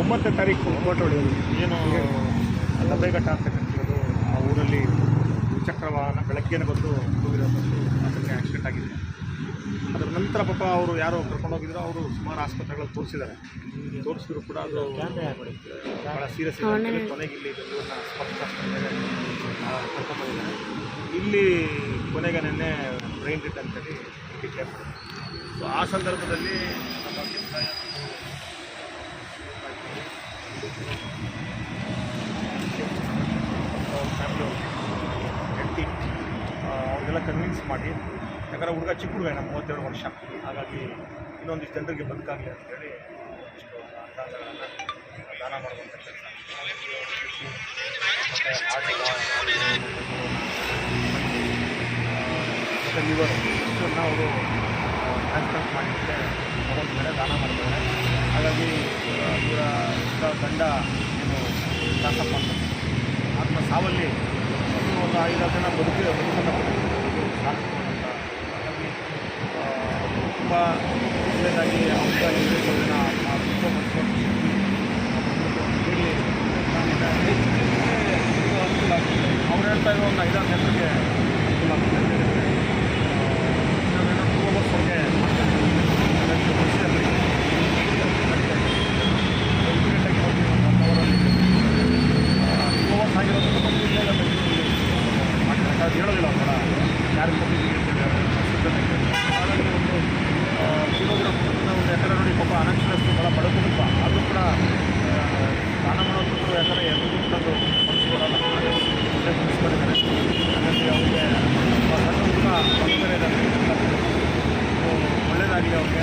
ಒಂಬತ್ತನೇ ತಾರೀಕು ಏನು ಲಬ್ಬೆಘಟ್ಟ ಅಂತಕ್ಕಂಥದ್ದು ಆ ಊರಲ್ಲಿ ದ್ವಿಚಕ್ರ ವಾಹನ ಬೆಳಗ್ಗೆನೇ ಬಂದು ಹೋಗಿರೋದು ಅದಕ್ಕೆ ಆಕ್ಸಿಡೆಂಟ್ ಆಗಿದೆ. ಅದರ ನಂತರ ಪಾಪ ಅವರು ಯಾರೋ ಕರ್ಕೊಂಡೋಗಿದ್ರು ಅವರು ಸುಮಾರು ಆಸ್ಪತ್ರೆಗಳಲ್ಲಿ ತೋರಿಸಿದ್ದಾರೆ. ತೋರಿಸಿದ್ರು ಕೂಡ ಅದು ಭಾಳ ಸೀರಿಯಸ್ ಕೊನೆಗೆ ಇಲ್ಲಿ ಬೆಂಗಳೂರಿನ ಕರ್ಕೊಂಡೋಗಿದ್ದಾರೆ ಇಲ್ಲಿ ಕೊನೆಗೆ ನಿನ್ನೆ ಬ್ರೈನ್ ಡೆಡ್ ಅಂತೇಳಿ ಡಿಕ್ಲೇರ್ ಮಾಡಿದ್ದಾರೆ ಸೊ ಆ ಸಂದರ್ಭದಲ್ಲಿ ನಮ್ಮ ಫ್ಯಾಮಿಲಿ ಹೆಂಡತಿ ಅವ್ರಿಗೆಲ್ಲ ಕನ್ವಿನ್ಸ್ ಮಾಡಿ. ಯಾಕಂದರೆ ಹುಡುಗ ಚಿಕ್ಕ ಹುಡುಗ ನಮ್ಮ ಮೂವತ್ತೆರಡು ವರ್ಷ. ಹಾಗಾಗಿ ಇನ್ನೊಂದಿಷ್ಟು ಜನರಿಗೆ ಬದುಕಾಗಲಿ ಅಂತೇಳಿ ಇಷ್ಟು ಅಂದಾಜುಗಳನ್ನು ದಾನ ಮಾಡುವಂಥ ಕೆಲಸ. ಮತ್ತು ಲಿವರ್ ಇಷ್ಟನ್ನು ಅವರು ಟ್ರಾನ್ಸ್ಪ್ಲಾಂಟ್ ಮಾಡಿದ್ದಕ್ಕೆ ತಗೊಂಡಿದ್ದಾರೆ ದಾನ ಮಾಡ್ತಾರೆ. ಹಾಗಾಗಿ ಇವರ ಗಂಡ ಏನು ದಾಸಪ್ಪ ಅಂತ ಆತ್ಮ ಸಾವಲ್ಲಿ ಒಂದು ಐದಾರು ಜನ ಬದುಕಿ ಬದುಕನ್ನು ತುಂಬ ಒಳ್ಳೆಯದಾಗಿ ಅವ್ರ ಆಗ್ತದೆ ಅವ್ರು ಹೇಳ್ತಾ ಇರೋ ಒಂದು ಐದಾರು ಜನರಿಗೆ ಅದು ಹೇಳೋದಿಲ್ಲ ಅವ್ರ ಯಾರು ಹಾಗಾಗಿ ಒಂದು ಕಿಲೋಗ್ರಾಮ್ ಒಂದು ಎಕರೆ ನೋಡಿ ಪಾಪ ಅನಕ್ಷರಸ್ತು ಭಾಳ ಬಡ ಕುಟುಂಬ ಅದು ಕೂಡ ದಾನ ಮಾಡೋದು ಯಾಕಂದರೆ ಎಲ್ಲರಿಗೂ ಕೂಡ ಕೊಡಲ್ಲ ಮಾಡಿದ್ದಾರೆ. ಹಾಗಾಗಿ ಅವ್ರಿಗೆ ಸಣ್ಣ ಹುಡುಗ ಮಗು ಇದ್ದಾರೆ. ಒಳ್ಳೆಯದಾಗಲಿ ಅವ್ರಿಗೆ